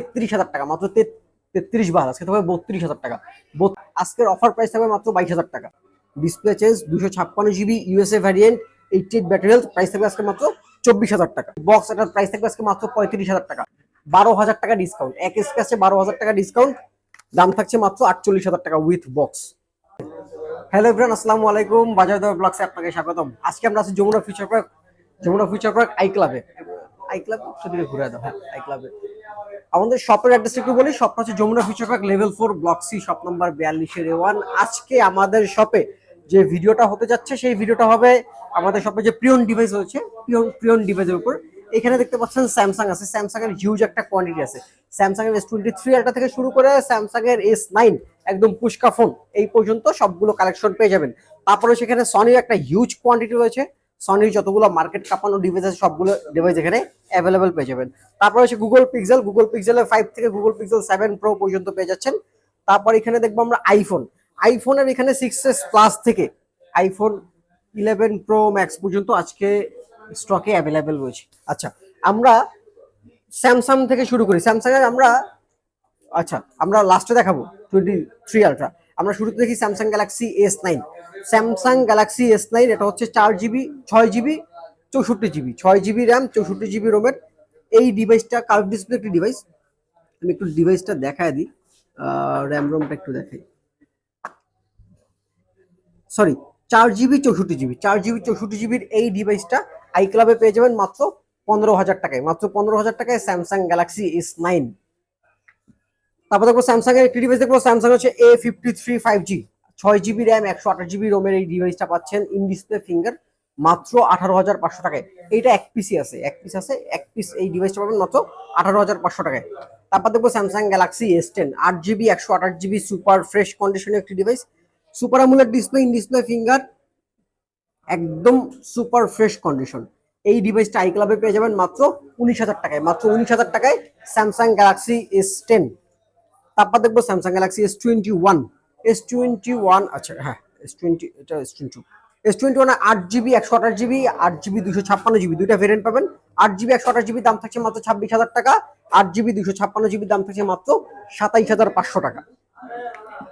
তেত্রিশ হাজার টাকা, মাত্র তেত্রিশ বার আজকে থাকবে বত্রিশ হাজার টাকা। আজকের অফার প্রাইস থাকবে মাত্র বাইশ হাজার টাকা। ডিসপ্লে চেঞ্জ দুশো ছাপ্পান্ন GB USA variant eighty eight battery price থাকবে আজকে মাত্র চব্বিশ হাজার টাকা। বক্স এটার প্রাইস থাকবে আজকে মাত্র পঁয়ত্রিশ হাজার টাকা। বারো হাজার টাকা ডিসকাউন্ট এক স্ক্যাচে বারো হাজার টাকা ডিসকাউন্ট দাম থাকছে মাত্র আটচল্লিশ হাজার টাকা উইথ বক্স হ্যালো এভরিওয়ান আসসালামু আলাইকুম, বাজার দর ব্লগসে আপনাকে স্বাগতম। আজকে আমরা আছি Jamuna future park Jamuna future park I ক্লাবে আই ক্লাব সেদিকে ঘুরে দাও হ্যাঁ আই ক্লাবে আমাদের শপের অ্যাড্রেস একটু বলি শপটা হচ্ছে Jamuna future park level four block C shop number বিয়াল্লিশের one আজকে আমাদের শপে যে ভিডিওটা হতে যাচ্ছে, সেই ভিডিওটা হবে আমাদের শপে যে প্রিয়ন ডিভাইস হচ্ছে প্রিয়ন প্রিয়ন ডিভাইসের উপর। এখানে দেখতে পাচ্ছেন স্যামসাং আছে। স্যামসাং এর হিউজ একটা কোয়ান্টিটি আছে। স্যামসাং এর এস টোয়েন্টি থ্রি আলটা থেকে শুরু করে স্যামসাং এর এস নাইন একদম পুষ্কা ফোন এই পর্যন্ত সবগুলো কালেকশন পেয়ে যাবেন। তারপরে সেখানে সনির একটা হিউজ কোয়ান্টিটি রয়েছে। সনির যতগুলো মার্কেট কাঁপানো ডিভাইস আছে, সবগুলো ডিভাইস এখানে অ্যাভেলেবেল পেয়ে যাবেন। তারপরে হচ্ছে গুগল পিক্সেল গুগল পিক্সেলের ফাইভ থেকে গুগল পিক্সেল সেভেন প্রো পর্যন্ত পেয়ে যাচ্ছেন। তারপর এখানে দেখব আমরা আইফোন আইফোনের এখানে সিক্স এস প্লাস থেকে আইফোন ইলেভেন প্রো ম্যাক্স পর্যন্ত আজকে স্টকে অ্যাভেলেবেল রয়েছে। আচ্ছা আমরা স্যামসাং থেকে শুরু করি। স্যামসাং এর আমরা আচ্ছা আমরা লাস্টে দেখাবো টোয়েন্টি থ্রি আলট্রা আমরা শুরুতে দেখি Samsung Galaxy S nine Samsung Galaxy S nine এটা হচ্ছে চার জিবি ছয় জিবি চৌষট্টি জিবি ছয় জিবি র্যাম চৌষট্টি জিবি রোমের এই ডিভাইসটা কার্ভ ডিসপ্লে একটি ডিভাইস আমি একটু ডিভাইসটা দেখায় দিই। র্যাম রোমটা একটু দেখাই। সরি চার জিবি চৌষট্টি জিবি চার জিবি চৌষট্টি জিবির এই ডিভাইসটা আই ক্লাবে পেয়ে যাবেন মাত্র পনেরো হাজার টাকায়। মাত্র পনেরো হাজার টাকায় স্যামসাং গ্যালাক্সি এস নাইন তারপর দেখব স্যামসাং এর একটি ডিভাইস দেখব স্যামসাং হচ্ছে A fifty three five G ছয় জিবি র্যাম একশো আঠাশ জিবি রোমের এই ডিভাইসটা পাচ্ছেন ইন ডিসপ্লে ফিঙ্গার মাত্র আঠারো হাজার পাঁচশো টাকায়। এইটা এক পিসি আছে, এক পিস আছে, এক পিস এই ডিভাইসটা পাবেন মাত্র আঠারো হাজার পাঁচশো টাকায়। তারপর দেখব স্যামসাং গ্যালাক্সি এস টেন আট জিবি একশো আঠাশ জিবি সুপার ফ্রেশ কন্ডিশনের একটি device super AMOLED display in display finger একদম সুপার ফ্রেশ কন্ডিশন এই ডিভাইসটা আই ক্লাবে পেয়ে যাবেন মাত্র উনিশ হাজার টাকায়, মাত্র উনিশ হাজার টাকায় স্যামসাং গ্যালাক্সি এস টেন তারপর দেখব Samsung Galaxy S twenty one S twenty one আচ্ছা হ্যাঁ এস টোয়েন্টি এটা S twenty S twenty one আট জিবি একশো আঠাশ জিবি আট জিবি দুশো ছাপ্পান্ন জিবি দুইটা ভেরিয়েন্ট পাবেন। আট জিবি একশো আঠাশ জিবি দাম থাকছে মাত্র ছাব্বিশ হাজার টাকা। আট জিবি দুশো ছাপ্পান্ন জিবি দাম থাকছে মাত্র সাতাইশ হাজার পাঁচশো টাকা।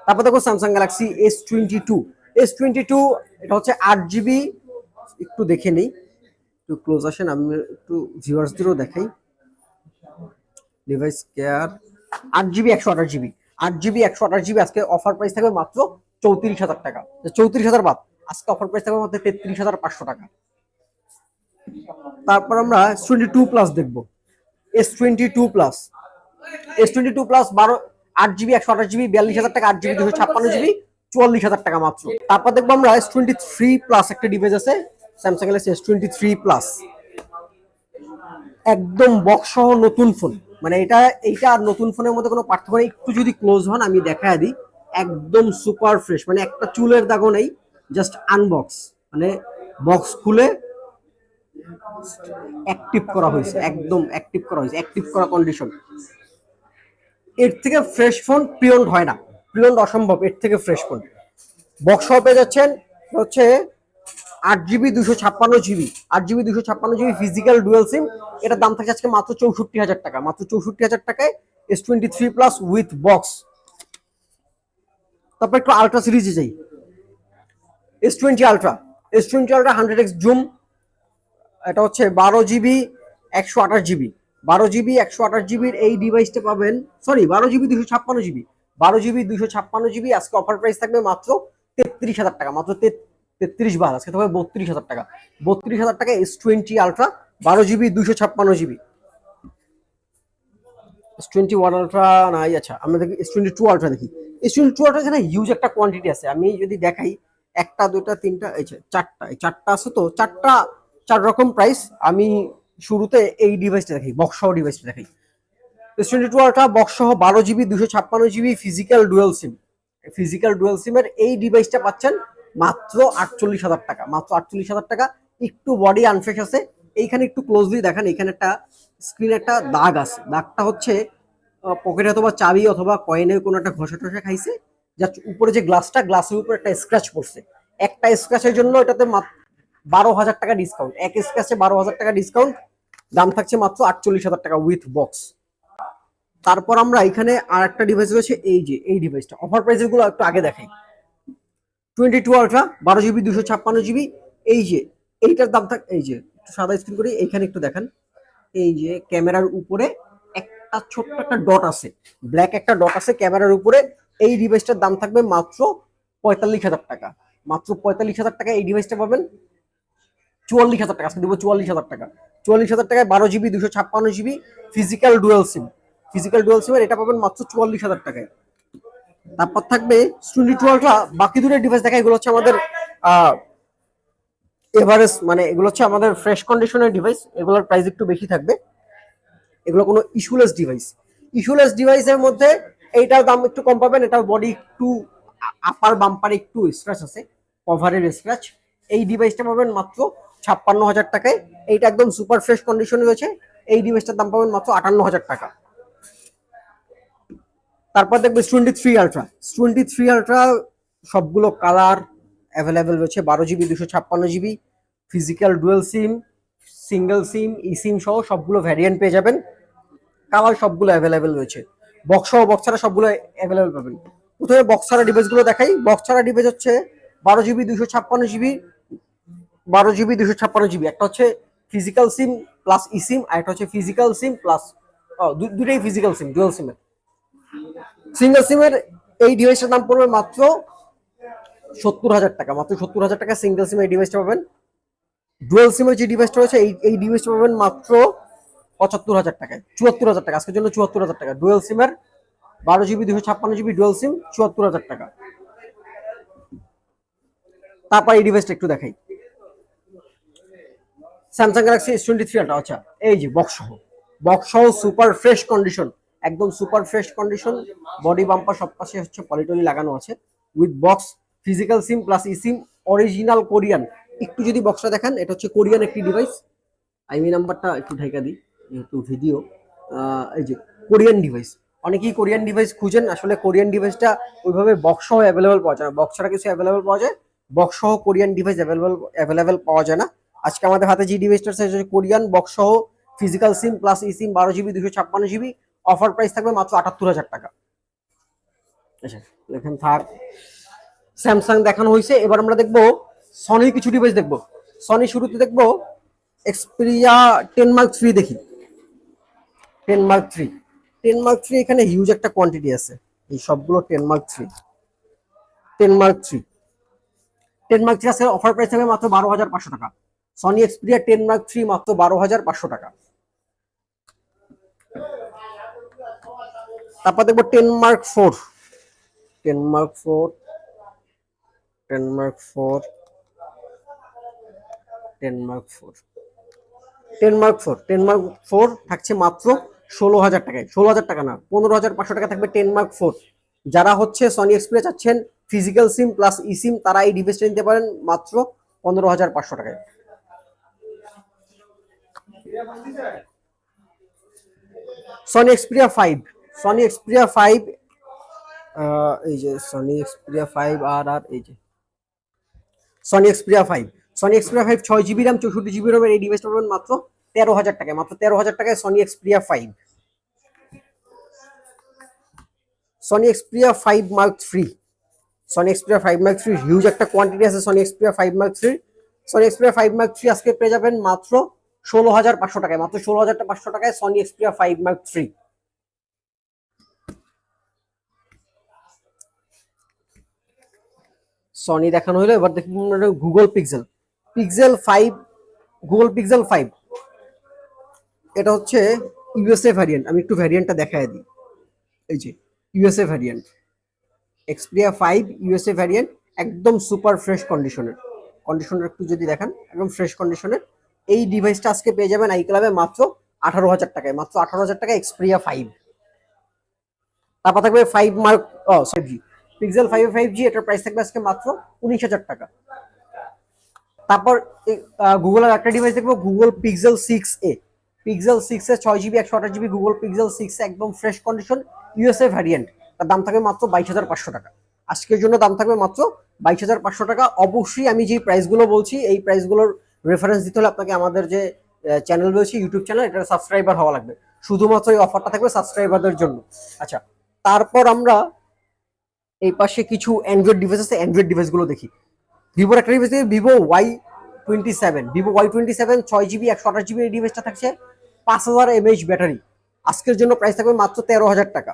তারপর দেখো Samsung Galaxy S twenty two S twenty two এটা হচ্ছে আট জিবি একটু দেখে নেই, একটু ক্লোজ আসেন, আমি একটু ভিউয়ার্সদেরও দেখাই। ডিভাইস কেয়ার আট জিবি একশো আঠাশ জিবি আট জিবি একশো আঠাশ জিবি আজকে অফার প্রাইস থাকবে মাত্র চৌত্রিশ হাজার টাকা। চৌত্রিশ হাজার বাদ আজকে অফার প্রাইস থাকবে মাত্র তেত্রিশ হাজার পাঁচশো টাকা। তারপর আমরা এস টোয়েন্টি টু প্লাস দেখব। S twenty two plus S twenty two plus বারো আট জিবি একশো আঠাশ জিবি বিয়াল্লিশ হাজার টাকা আট জিবি দুশো ছাপ্পান্ন জিবি চুয়াল্লিশ হাজার টাকা মাত্র। তারপর দেখব আমরা এস টোয়েন্টি থ্রি প্লাস একটা ডিভাইস আছে Samsung S twenty three plus একদম বক্স সহ নতুন ফোন মানে এটা, এইটা আর নতুন ফোনের মধ্যে কোনো পার্থক্য নেই। একটু যদি ক্লোজ হন, আমি দেখায় দিই। একদম সুপার ফ্রেশ মানে একটা চুলের দাগও নেই জাস্ট আনবক্স মানে বক্স খুলে অ্যাক্টিভ করা হয়েছে, একদম অ্যাক্টিভ করা হয়েছে অ্যাক্টিভ করা কন্ডিশন এর থেকে ফ্রেশ ফোন প্রিয়ন্ট হয় না প্রিয়ন্ট অসম্ভব, এর থেকে ফ্রেশ ফোন বক্স পেয়ে যাচ্ছেন, হচ্ছে আট জিবি দুশো ছাপ্পান্ন জিবি আট জিবি দুশো ছাপ্পান্ন জিবি ফিজিক্যাল ডুয়েল সিম এটার দাম থাকছে আজকে মাত্র চৌষট্টি হাজার টাকা, মাত্র চৌষট্টি হাজার টাকায় S twenty three plus with box তারপর একটু আলট্রা সিরিজে যাই। S twenty ultra S twenty ultra hundred X zoom এটা হচ্ছে বারো জিবি একশো আঠাশ জিবি বারো জিবি একশো আঠাশ জিবির এই ডিভাইসটা পাবেন সরি বারো জিবি দুশো ছাপ্পান্ন জিবি বারো জিবি দুশো ছাপ্পান্ন জিবি আজকে অফার প্রাইস থাকবে মাত্র তেত্রিশ হাজার টাকা, মাত্র তেত্রিশ বার, আজকে থাকবে বত্রিশ হাজার টাকা। বত্রিশ হাজার টাকা এস টোয়েন্টি আলট্রা বারো জিবি দুশো ছাপ্পান্ন GB S twenty one ultra নাই আচ্ছা আমরা দেখি এস টোয়েন্টি টু আলট্রা দেখি। এস টোয়েন্টি টু আলট্রা এখানে হিউজ একটা কোয়ান্টিটি আছে। আমি যদি দেখাই, একটা দুটা তিনটা, এই চারটা এই চারটা আছে তো, চারটা, চার রকম প্রাইস আমি শুরুতে এই ডিভাইসটা দেখি বক্স সহ ডিভাইসটা দেখাই। S twenty two ultra box সহ বারো জিবি দুশো ছাপ্পান্ন GB physical dual SIM physical dual সিমের এই ডিভাইসটা পাচ্ছেন মাত্র আটচল্লিশ হাজার টাকা, মাত্র আটচল্লিশ হাজার টাকা। একটু বডি আনফ্রেশ আছে। এইখানে একটু ক্লোজলি দেখেন এখানে একটা স্ক্রিনে একটা দাগ আছে। দাগটা হচ্ছে পকেটে অথবা চাবি অথবা কয়েনের কোনো একটা ঘষা টসা খাইছে যার উপরে যে গ্লাসটা গ্লাসের উপরে একটা স্ক্র্যাচ পড়ছে। একটা স্ক্র্যাচের জন্য এটাতে বারো হাজার টাকা ডিসকাউন্ট এক স্ক্র্যাচে বারো হাজার টাকা ডিসকাউন্ট দাম থাকছে মাত্র আটচল্লিশ হাজার টাকা উইথ বক্স তারপর আমরা এখানে আর একটা ডিভাইস রয়েছে, এই যে, এই ডিভাইসটা অফার প্রাইসেরগুলো একটু আগে দেখাই। টোয়েন্টি টু আলট্রা বারো জিবি দুশো ছাপ্পান্ন জিবি এই যে, এইটার দাম থাক, এই যে, একটু সাদা স্ক্রিন করি, এইখানে একটু দেখেন। এই যে, ক্যামেরার উপরে একটা ছোট্ট একটা ডট আছে। ব্ল্যাক একটা ডট আছে ক্যামেরার উপরে, এই ডিভাইসটার দাম থাকবে মাত্র পঁয়তাল্লিশ হাজার টাকা। মাত্র পঁয়তাল্লিশ হাজার টাকা এই ডিভাইসটা পাবেন চুয়াল্লিশ হাজার টাকা, আজকে দেবো চুয়াল্লিশ হাজার টাকা। চুয়াল্লিশ হাজার টাকায় বারো জিবি দুশো ছাপ্পান্ন GB physical dual sim physical dual সিমের এটা পাবেন মাত্র চুয়াল্লিশ হাজার টাকায়। তারপর থাকবে টুয়েলভটা বাকি দুটো ডিভাইস দেখা, এগুলো হচ্ছে আমাদের এভারেস্ট মানে এগুলো হচ্ছে আমাদের ফ্রেশ কন্ডিশনের ডিভাইস এগুলোর প্রাইস একটু বেশি থাকবে। এগুলো কোনো ইস্যুলেস ডিভাইস ইস্যুলেস ডিভাইসের মধ্যে এইটার দাম একটু কম পাবেন, এটার বডি একটু আপার বাম্পারে একটু স্ক্র্যাচ আছে কভারের স্ক্র্যাচ এই ডিভাইসটা পাবেন মাত্র ছাপ্পান্ন হাজার টাকায়। এইটা একদম সুপার ফ্রেশ কন্ডিশনে রয়েছে। এই ডিভাইসটার দাম পাবেন মাত্র আটান্ন হাজার টাকা। তারপর দেখবে twenty three ultra twenty three ultra সবগুলো কালার অ্যাভেলেবেল রয়েছে, বারো জিবি দুশো ছাপ্পান্ন GB physical dual sim single sim e sim সহ সবগুলো ভ্যারিয়েন্ট পেয়ে যাবেন। কালার সবগুলো অ্যাভেলেবেল রয়েছে। বক্স সহ বক্সারা সবগুলো অ্যাভেলেবেল পাবেন। প্রথমে বক্সারা ডিভাইসগুলো দেখাই। বক্সারা ডিভাইস হচ্ছে বারো জিবি দুশো ছাপ্পান্ন জিবি বারো জিবি দুশো ছাপ্পান্ন জিবি একটা হচ্ছে ফিজিক্যাল সিম প্লাস ই সিম আর একটা হচ্ছে ফিজিক্যাল সিম প্লাস দুটাই ফিজিক্যাল সিম ডুয়েল সিমের সিঙ্গেল সিমের এই ডিভাইসটার দাম পড়বে মাত্র সত্তর হাজার টাকা, মাত্র সত্তর হাজার টাকা সিঙ্গেল সিম এই ডিভাইসটা পাবেন। ডুয়েল সিমের যে ডিভাইসটা রয়েছে, এই এই ডিভাইসটা পাবেন মাত্র পঁচাত্তর হাজার টাকায়, চুয়াত্তর হাজার টাকা আজকের জন্য চুয়াত্তর হাজার টাকা। ডুয়েল সিমের বারো জিবি দুশো ছাপ্পান্ন জিবি ডুয়েল সিম চুয়াত্তর হাজার টাকা। তারপর এই ডিভাইসটা একটু দেখাই। Samsung Galaxy S twenty three আচ্ছা এই যে বক্স সহ বক্স সহ সুপার ফ্রেশ কন্ডিশন একদম super fresh condition body bumper সব পাশে হচ্ছে পলিটলি লাগানো আছে with box physical sim plus e sim original Korean একটু যদি বক্সটা দেখেন, এটা হচ্ছে কোরিয়ান একটি ডিভাইস আইমি নাম্বারটা একটু ঢেকা দিই, যেহেতু ভিডিও এই যে কোরিয়ান ডিভাইস অনেকেই কোরিয়ান ডিভাইস খুঁজেন, আসলে কোরিয়ান ডিভাইসটা ওইভাবে বক্স সহ অ্যাভেলেবেল পাওয়া যায় না। বক্স ছাড়া কিছু অ্যাভেলেবেল পাওয়া যায় বক্স সহ কোরিয়ান ডিভাইস অ্যাভেলেবেল অ্যাভেলেবেল পাওয়া যায় না। আজকে আমাদের হাতে যে ডিভাইসটা আছে কোরিয়ান বক্স সহ physical sim plus e sim বারো জিবি দুশো ছাপ্পান্ন জিবি অফার প্রাইস থাকবে মাত্র আটাত্তর হাজার টাকা। আচ্ছা থাক। স্যামসাং দেখানো হয়েছে। এবার আমরা দেখব সনির কিছু ডিভাইস দেখব। সনি শুরুতে দেখব এক্সপিরিয়া টেন মার্ক থ্রি দেখি। Ten mark three ten mark three এখানে হিউজ একটা কোয়ান্টিটি আছে। এই সবগুলো ten mark three ten mark three ten mark three আছে অফার প্রাইস থাকবে মাত্র বারো হাজার পাঁচশো টাকা। Sony Xperia ten mark three মাত্র বারো হাজার পাঁচশো টাকা। তারপর দেখব ten mark four ten mark four ten mark four ten mark four ten mark four ten mark four থাকছে মাত্র ষোলো হাজার টাকায়। ষোলো হাজার টাকা না, পনেরো হাজার পাঁচশো টাকা থাকবে টেন মার্ক ফোর যারা হচ্ছে সনি এক্সপ্রেস চাচ্ছেন physical sim plus e sim তারা এই ডিভাইসটা নিতে পারেন মাত্র পনেরো হাজার পাঁচশো টাকায়। Sony Xperia five Sony Xperia five এই যে সনি এক্সপিরিয়া ফাইভ আর আর এই যে Sony Xperia five Sony Xperia five ছয় জিবি র্যাম চৌষট্টি জিবি র্যামের এই ডিভাইসটা পাবেন মাত্র তেরো হাজার টাকায় মাত্র তেরো হাজার টাকায় Sony Xperia five Sony Xperia five mark three Sony Xperia five mark three huge একটা কোয়ান্টিটি আছে Sony Xperia five mark three Sony Xperia five mark three আজকে পেয়ে যাবেন মাত্র ষোলো হাজার পাঁচশো টাকায় মাত্র ষোলো হাজার পাঁচশো টাকায় Sony Xperia five mark three Sony দেখানো হলো, এবার দেখুন Google Pixel Pixel five Google Pixel five এটা হচ্ছে ইউএসএ ভ্যারিয়েন্ট আমি একটু ভ্যারিয়েন্টটা দেখায় দিই। এই যে USA variant Xperia five USA variant একদম সুপার ফ্রেশ কন্ডিশনের কন্ডিশনের একটু যদি দেখেন, একদম ফ্রেশ কন্ডিশনের এই ডিভাইসটা আজকে পেয়ে যাবেন আই ক্লাবে মাত্র আঠারো হাজার টাকায়, মাত্র আঠারো হাজার টাকায় এক্সপিরিয়া ফাইভ তারপর থাকবে ফাইভ মার্ক ও G Pixel five five G এটার প্রাইস থাকবে আজকে মাত্র উনিশ হাজার টাকা। তারপর গুগলের একটা ডিভাইস দেখব Google Pixel six A Pixel six A ছয় জিবি একশো আঠাশ জিবি গুগল পিক্সেল সিক্স একদম ফ্রেশ কন্ডিশন ইউএসএ ভ্যারিয়েন্ট তার দাম থাকবে মাত্র বাইশ হাজার পাঁচশো টাকা। আজকের জন্য দাম থাকবে মাত্র বাইশ হাজার পাঁচশো টাকা। অবশ্যই আমি যে প্রাইসগুলো বলছি, এই প্রাইসগুলোর রেফারেন্স দিতে হলে আপনাকে আমাদের যে চ্যানেল রয়েছে ইউটিউব চ্যানেল এটা সাবস্ক্রাইবার হওয়া লাগবে। শুধুমাত্র এই অফারটা থাকবে সাবস্ক্রাইবারদের জন্য। আচ্ছা তারপর আমরা এই পাশে কিছু অ্যান্ড্রয়েড ডিভাইস আছে অ্যান্ড্রয়েড ডিভাইসগুলো দেখি। ভিভোর একটা ডিভাইস দেখি Vivo Y twenty seven Vivo Y twenty seven ছয় জিবি একশো আঠাশ জিবি এই ডিভাইসটা থাকছে, পাঁচ হাজার এমএইচ ব্যাটারি আজকের জন্য প্রাইস থাকবে মাত্র তেরো হাজার টাকা।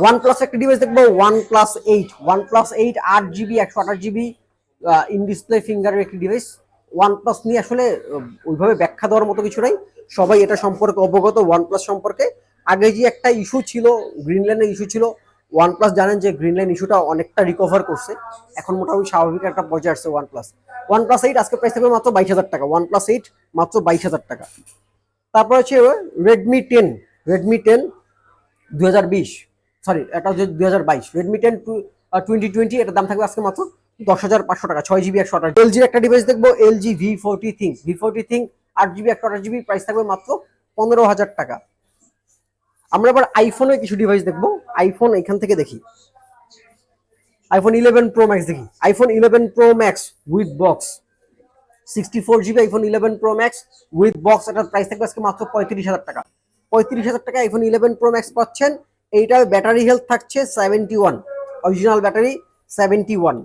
ওয়ান প্লাস একটা ডিভাইস দেখব OnePlus eight OnePlus eight আট জিবি একশো আঠাশ জিবি ইন ডিসপ্লে ফিঙ্গারের একটি ডিভাইস ওয়ান প্লাস নিয়ে আসলে ওইভাবে ব্যাখ্যা দেওয়ার মতো কিছু নাই। সবাই এটা সম্পর্কে অবগত ওয়ান প্লাস সম্পর্কে। আগে যে একটা ইস্যু ছিল গ্রিনল্যান্ডের ইস্যু ছিল ওয়ান প্লাস জানেন যে গ্রিনল্যান্ড ইস্যুটা অনেকটা রিকভার করছে। এখন মোটামুটি স্বাভাবিক একটা পর্যায়ে আসছে OnePlus OnePlus eight আজকে প্রাইস থাকবে মাত্র বাইশ হাজার টাকা। ওয়ান প্লাস এইট মাত্র বাইশ হাজার টাকা। তারপর হচ্ছে রেডমি টেন রেডমি টেন দু হাজার বিশ। সরি এটা হচ্ছে দুই হাজার বাইশ। Redmi ten two twenty twenty এটার দাম থাকবে আজকে মাত্র দশ হাজার পাঁচশো টাকা, ছয় জিবি একশো আঠাশ। এলজির একটা ডিভাইস দেখব LG V forty ThinQ V forty ThinQ আট জিবি একশো আঠাশ জিবি প্রাইস থাকবে মাত্র পনেরো হাজার টাকা। আমরা এবার আইফোনের কিছু ডিভাইস দেখব। আইফোন এখান থেকে দেখি। আইফোন ইলেভেন প্রো ম্যাক্স দেখি। IPhone eleven pro max with box sixty four GB iPhone eleven pro max with box এটার প্রাইস থাকবে আজকে মাত্র পঁয়ত্রিশ হাজার টাকা। পঁয়ত্রিশ হাজার টাকা আইফোন ইলেভেন প্রো ম্যাক্স পাচ্ছেন। এইটার ব্যাটারি হেলথ থাকছে seventy one original battery seventy one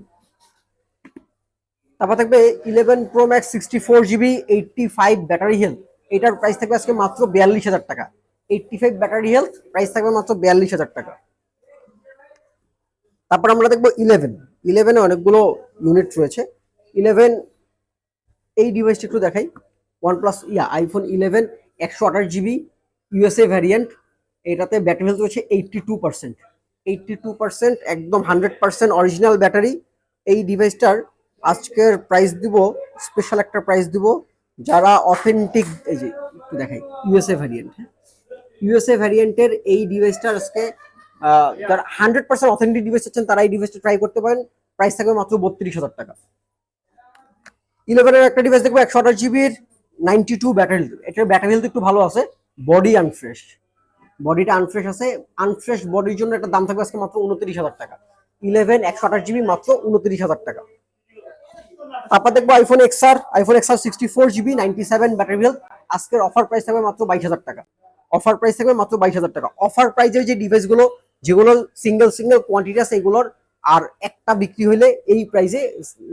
তারপর থাকবে eleven pro max sixty four GB eighty five battery health এটার প্রাইস থাকবে আজকে মাত্র বিয়াল্লিশ হাজার টাকা। Eighty five battery health price থাকবে মাত্র বিয়াল্লিশ হাজার টাকা। তারপর আমরা দেখব ইলেভেন ইলেভেনে অনেকগুলো ইউনিট রয়েছে। ইলেভেন এই ডিভাইসটা একটু দেখাই। OnePlus yeah iPhone eleven একশো আঠাশ জিবি ইউএসএ ভ্যারিয়েন্ট এটাতে ব্যাটারি হেলথ রয়েছে eighty two percent eighty two percent একদম হান্ড্রেড পার্সেন্ট অরিজিনাল ব্যাটারি এই ডিভাইসটার আজকের প্রাইস দিব স্পেশাল একটা প্রাইস দিব, যারা অথেন্টিক এই যে, একটু দেখাই ইউএসএ ভ্যারিয়েন্ট হ্যাঁ। ইউএসএ ভ্যারিয়েন্টের এই ডিভাইসটার আজকে যারা হান্ড্রেড পার্সেন্ট অথেন্টিক ডিভাইস চাচ্ছেন, তারা এই ডিভাইসটা ট্রাই করতে পারেন। প্রাইস থাকবে মাত্র বত্রিশ হাজার টাকা। ইলেভেনের একটা ডিভাইস দেখব, একশো আঠাশ জিবির নাইনটি টু ব্যাটারি হেলথ এটার ব্যাটারি হেলথ একটু ভালো আছে। বডি আনফ্রেশ বডিটা আনফ্রেশ আছে। আনফ্রেশ বডির জন্য একটা দাম থাকবে আজকে মাত্র উনত্রিশ হাজার টাকা। ইলেভেন একশো আঠাশ জিবি মাত্র উনত্রিশ হাজার টাকা। তারপর দেখব iPhone XR iPhone XR sixty four GB ninety seven battery health আজকের অফার প্রাইস থাকবে মাত্র বাইশ হাজার টাকা। অফার প্রাইস থাকবে মাত্র বাইশ হাজার টাকা। অফার প্রাইসের যে ডিভাইসগুলো যেগুলো সিঙ্গেল সিঙ্গেল কোয়ান্টিটি আছে এগুলোর, আর একটা বিক্রি হলে এই প্রাইসে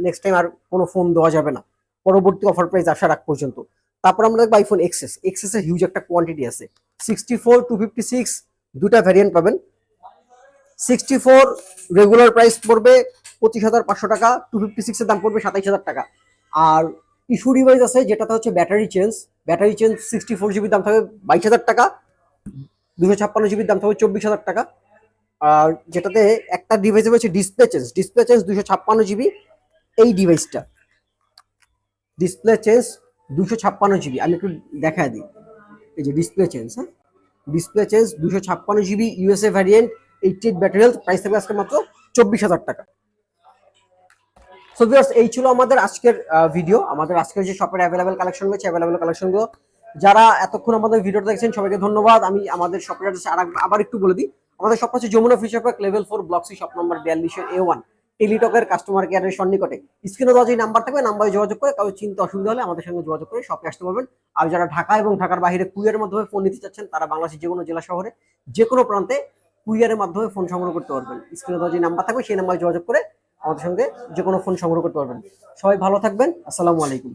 নেক্সট টাইম আর কোনো ফোন দেওয়া যাবে না। পরবর্তী অফার প্রাইস আসার আগ পর্যন্ত। তারপর আমরা দেখব আইফোন এক্সএস এক্সএস এর হিউজ একটা কোয়ান্টিটি আছে। Sixty four two fifty six দুটা ভ্যারিয়েন্ট পাবেন। সিক্সটি ফোর রেগুলার প্রাইস পড়বে পঁচিশ হাজার পাঁচশো টাকা টু ফিফটি সিক্সের দাম পড়বে সাতাইশ হাজার টাকা। আর ইস্যু ডিভাইস আছে, যেটাতে হচ্ছে battery change battery change sixty four জিবির দাম থাকবে বাইশ হাজার টাকা। দুশো ছাপ্পান্ন জিবির দাম থাকবে চব্বিশ হাজার টাকা। আর যেটাতে একটা ডিভাইস রয়েছে ডিসপ্লে চেঞ্জ ডিসপ্লে চেঞ্জ দুশো ছাপ্পান্ন জিবি এই ডিভাইসটা ডিসপ্লে চেঞ্জ দুশো ছাপ্পান্ন জিবি আমি একটু দেখা দিই। এই যে ডিসপ্লে চেঞ্জ হ্যাঁ? ডিসপ্লে চেঞ্জ দুশো ছাপ্পান্ন GB USA variant eighty eight battery health price থাকবে আজকে মাত্র চব্বিশ হাজার টাকা। সো ভিউয়ার্স এই ছিল আমাদের আজকের ভিডিও আমাদের আজকের যে শপের অ্যাভেলেবেল কালেকশন রয়েছে অ্যাভেলেবেল কালেকশনগুলো যারা এতক্ষণ আমাদের ভিডিওটা দেখছেন, সবাইকে ধন্যবাদ। আমি আমাদের শপের অ্যাড্রেস আবার একটু বলে দিই। আমাদের শপ হচ্ছে Jamuna future park level four block C shop number বিয়াল্লিশের A one টেলিটকের কাস্টমার কেয়ারের সন্নিকটে। স্ক্রিনে দেওয়া যে নাম্বার থাকবে নাম্বারে যোগাযোগ করে কারও চিন্তা অসুবিধা হলে আমাদের সঙ্গে যোগাযোগ করে শপে আসতে পারবেন। আর যারা ঢাকা এবং ঢাকার বাইরে কুইয়ারের মাধ্যমে ফোন নিতে চাচ্ছেন, তারা বাংলাদেশের যে কোনো জেলা শহরে, যে কোনো প্রান্তে কুইয়ারের মাধ্যমে ফোন সংগ্রহ করতে পারবেন। স্ক্রিনে দেওয়া যে নাম্বার থাকবে, সেই নাম্বারে যোগাযোগ করে আমাদের সঙ্গে যে কোনো ফোন সংগ্রহ করতে পারবেন। সবাই ভালো থাকবেন। আসসালামু আলাইকুম।